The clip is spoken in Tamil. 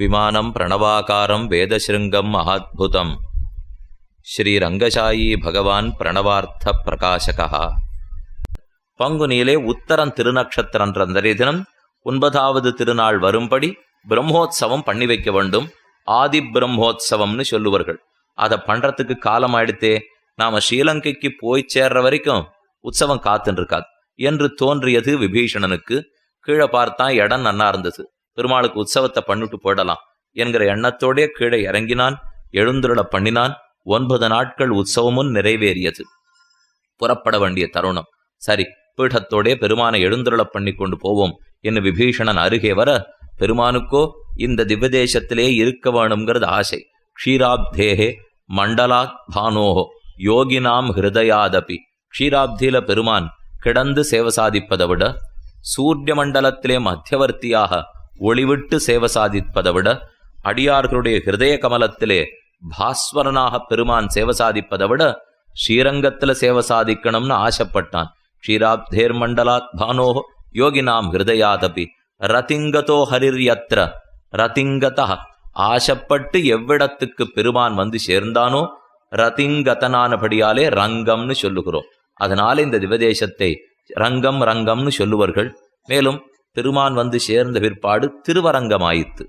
விமானம் பிரணவாகாரம் வேதசிருங்கம் மகாத்புதம். ஸ்ரீரங்கசாயி பகவான் பிரணவார்த்த பிரகாசகா. பங்குனியிலே உத்தரம் திருநக்ஷத்திரன்ற அன்றைய தினம் ஒன்பதாவது திருநாள் வரும்படி பிரம்மோத்சவம் பண்ணி வைக்க வேண்டும். ஆதி பிரம்மோத்சவம்னு சொல்லுவார்கள். அதை பண்றதுக்கு காலம் ஆயிடுத்தே நாம ஸ்ரீலங்கைக்கு போய் சேர்ற வரைக்கும் உற்சவம் காத்துன்னு இருக்காது. என்று தோன்றியது விபீஷணனுக்கு. கீழே பார்த்தா இடம் நன்னா இருந்தது பெருமாளுக்கு உற்சவத்தை பண்ணிட்டு போயிடலாம் என்கிற எண்ணத்தோடே கீழே இறங்கினான் எழுந்துருள பண்ணினான் ஒன்பது நாட்கள் உற்சவமும் நிறைவேறியது. புறப்பட வேண்டிய தருணம். சரி பீடத்தோடே பெருமானை எழுந்துருள பண்ணி கொண்டு போவோம் என்று விபீஷணன் அருகே வர பெருமானுக்கோ இந்த திவ்யதேசத்திலே இருக்க வேணுங்கிறது ஆசை. க்ஷீராப்தேகே மண்டலாத் பானோஹோ யோகினாம் ஹிருதயாதபி. க்ஷீராப்தியில பெருமான் கிடந்து சேவை சாதிப்பதை விட சூரிய மண்டலத்திலே மத்தியவர்த்தியாக ஒளிவிட்டு சேவை சாதிப்பதை விட அடியார்களுடைய ஹிருதய கமலத்திலே பாஸ்வரனாக பெருமான் சேவை சாதிப்பதை விட ஸ்ரீரங்கத்துல சேவை சாதிக்கணும்னு ஆசைப்பட்டான். க்ஷீராப்தேர் மண்டலாத் பானோ யோகினாம் ஹிருதயாதபி. ரதிங்கதோ ஹரிர்யத்ர. ரதிங்கதா. ஆசைப்பட்டு எவ்விடத்துக்கு பெருமான் வந்து சேர்ந்தானோ ரதிங்கதனானபடியாலே ரங்கம்னு சொல்லுகிறோம். அதனால இந்த திவதேசத்தை ரங்கம் ரங்கம்னு சொல்லுவார்கள். மேலும் பெருமான் வந்து சேர்ந்த பிற்பாடு திருவரங்கமாயிற்று.